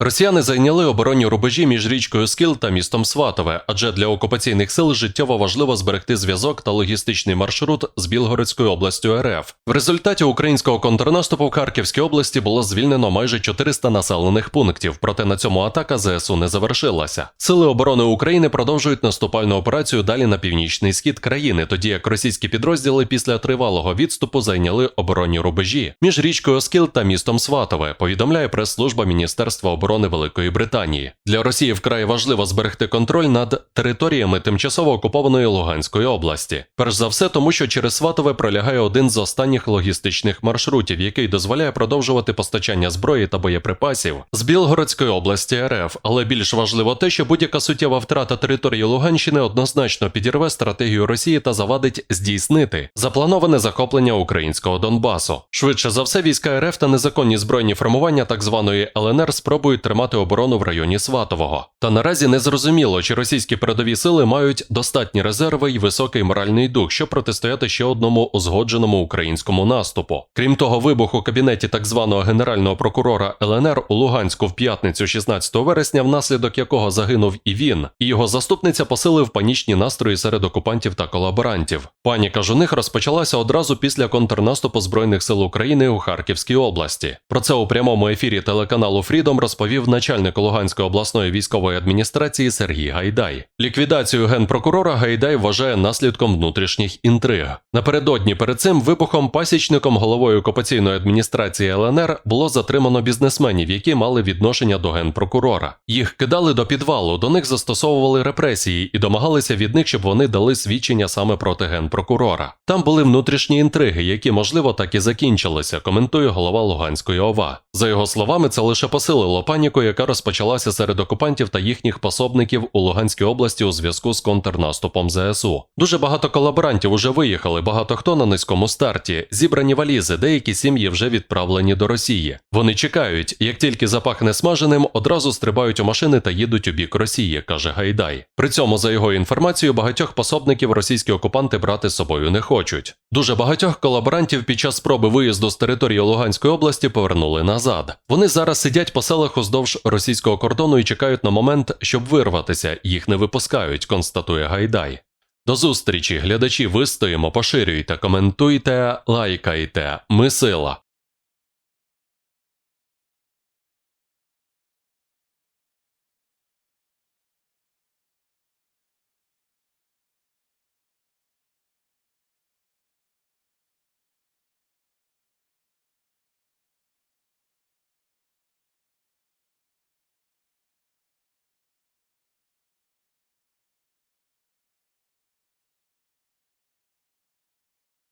Росіяни зайняли оборонні рубежі між річкою Скіл та містом Сватове, адже для окупаційних сил життєво важливо зберегти зв'язок та логістичний маршрут з Білгородською областю РФ. В результаті українського контрнаступу в Харківській області було звільнено майже 400 населених пунктів. Проте на цьому атака ЗСУ не завершилася. Сили оборони України продовжують наступальну операцію далі на північний схід країни, тоді як російські підрозділи після тривалого відступу зайняли оборонні рубежі між річкою Скіл та містом Сватове. Повідомляє прес-служба Міністерства оборони Великої Британії. Для Росії вкрай важливо зберегти контроль над територіями тимчасово окупованої Луганської області. Перш за все, тому що через Сватове пролягає один з останніх логістичних маршрутів, який дозволяє продовжувати постачання зброї та боєприпасів з Білгородської області РФ. Але більш важливо те, що будь-яка суттєва втрата території Луганщини однозначно підірве стратегію Росії та завадить здійснити заплановане захоплення українського Донбасу. Швидше за все, війська РФ та незаконні збройні формування так званої ЛНР спробують тримати оборону в районі Сватового. Та наразі не зрозуміло, чи російські передові сили мають достатні резерви і високий моральний дух, щоб протистояти ще одному узгодженому українському наступу. Крім того, вибух у кабінеті так званого генерального прокурора ЛНР у Луганську в п'ятницю 16 вересня, внаслідок якого загинув і він, і його заступниця посилив панічні настрої серед окупантів та колаборантів. Паніка ж у них розпочалася одразу після контрнаступу збройних сил України у Харківській області. Про це у прямому ефірі телеканалу Фрідом розповів начальник Луганської обласної військової адміністрації Сергій Гайдай. Ліквідацію генпрокурора Гайдай вважає наслідком внутрішніх інтриг. Напередодні перед цим вибухом пасічником головою окупаційної адміністрації ЛНР було затримано бізнесменів, які мали відношення до генпрокурора. Їх кидали до підвалу, до них застосовували репресії і домагалися від них, щоб вони дали свідчення саме проти генпрокурора. Там були внутрішні інтриги, які, можливо, так і закінчилися, коментує голова Луганської ОВА. За його словами, це лише посилило паніку, яка розпочалася серед окупантів та їхніх пособників у Луганській області у зв'язку з контрнаступом ЗСУ. Дуже багато колаборантів уже виїхали, багато хто на низькому старті. Зібрані валізи, деякі сім'ї вже відправлені до Росії. Вони чекають, як тільки запахне смаженим, одразу стрибають у машини та їдуть у бік Росії, каже Гайдай. При цьому, за його інформацією, багатьох пособників російські окупанти брати з собою не хочуть. Дуже багатьох колаборантів під час спроби виїзду з території Луганської області повернули назад. Вони зараз сидять по селах уздовж російського кордону і чекають на момент, щоб вирватися. Їх не випускають, констатує Гайдай. До зустрічі, глядачі, вистоїмо, поширюйте, коментуйте, лайкайте. Ми сила.